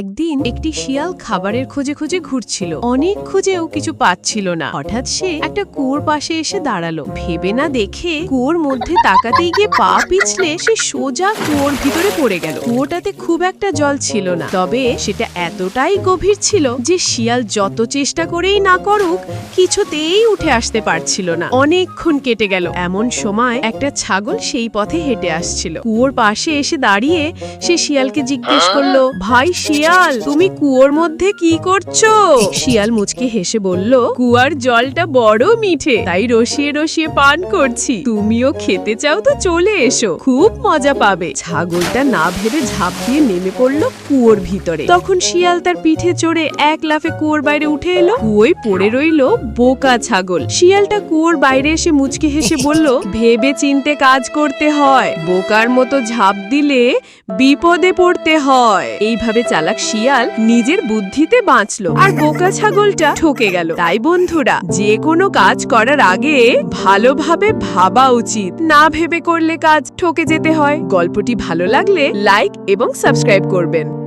একদিন একটি শিয়াল খাবারের খোঁজে খোঁজে ঘুরছিল। অনেক খুঁজেও কিছু পাচ্ছিল না। হঠাৎ সে একটা কুয়োর পাশে এসে দাঁড়াল। ভেবে না দেখে কুয়োর মধ্যে তাকাতেই গিয়ে পা পিছলে সে সোজা কুয়োর ভিতরে পড়ে গেল। কুয়োটাতে খুব একটা জল ছিল না। তবে সেটা এতটাই গভীর ছিল যে শিয়াল যত চেষ্টা করেই না করুক, কিছুতেই উঠে আসতে পারছিল না। অনেকক্ষণ কেটে গেল। এমন সময় একটা ছাগল সেই পথে হেঁটে আসছিল। কুয়োর পাশে এসে দাঁড়িয়ে সে শিয়ালকে জিজ্ঞেস করল, ভাই শিয়াল তুমি কুয়োর মধ্যে কি করছ? শিয়াল মুচকি হেসে বলল কুয়ার জলটা বড় মিঠে তাই রসিয়ে রসিয়ে পান করছি। তুমিও খেতে চাও তো চলে এসো খুব মজা পাবে। ছাগলটা না ভেবে ঝাঁপ দিয়ে নেমে পড়ল কুয়োর ভিতরে। তখন শিয়াল তার পিঠে চড়ে এক লাফে কুয়োর বাইরে উঠে এলো। কুয়োয় পড়ে রইল বোকা ছাগল। শিয়ালটা কুয়োর বাইরে এসে মুচকে হেসে বলল ভেবে চিনতে কাজ করতে হয়। বোকার মতো ঝাঁপ দিলে বিপদে পড়তে হয়। এইভাবে চালাক শিয়াল নিজের বুদ্ধিতে বাঁচলো আর বোকা ছাগলটা ঠকে গেল। তাই বন্ধুরা, যে কোনো কাজ করার আগে ভালোভাবে ভাবা উচিত। না ভেবে করলে কাজ ঠকে যেতে হয়। গল্পটি ভালো লাগলে লাইক এবং সাবস্ক্রাইব করবেন।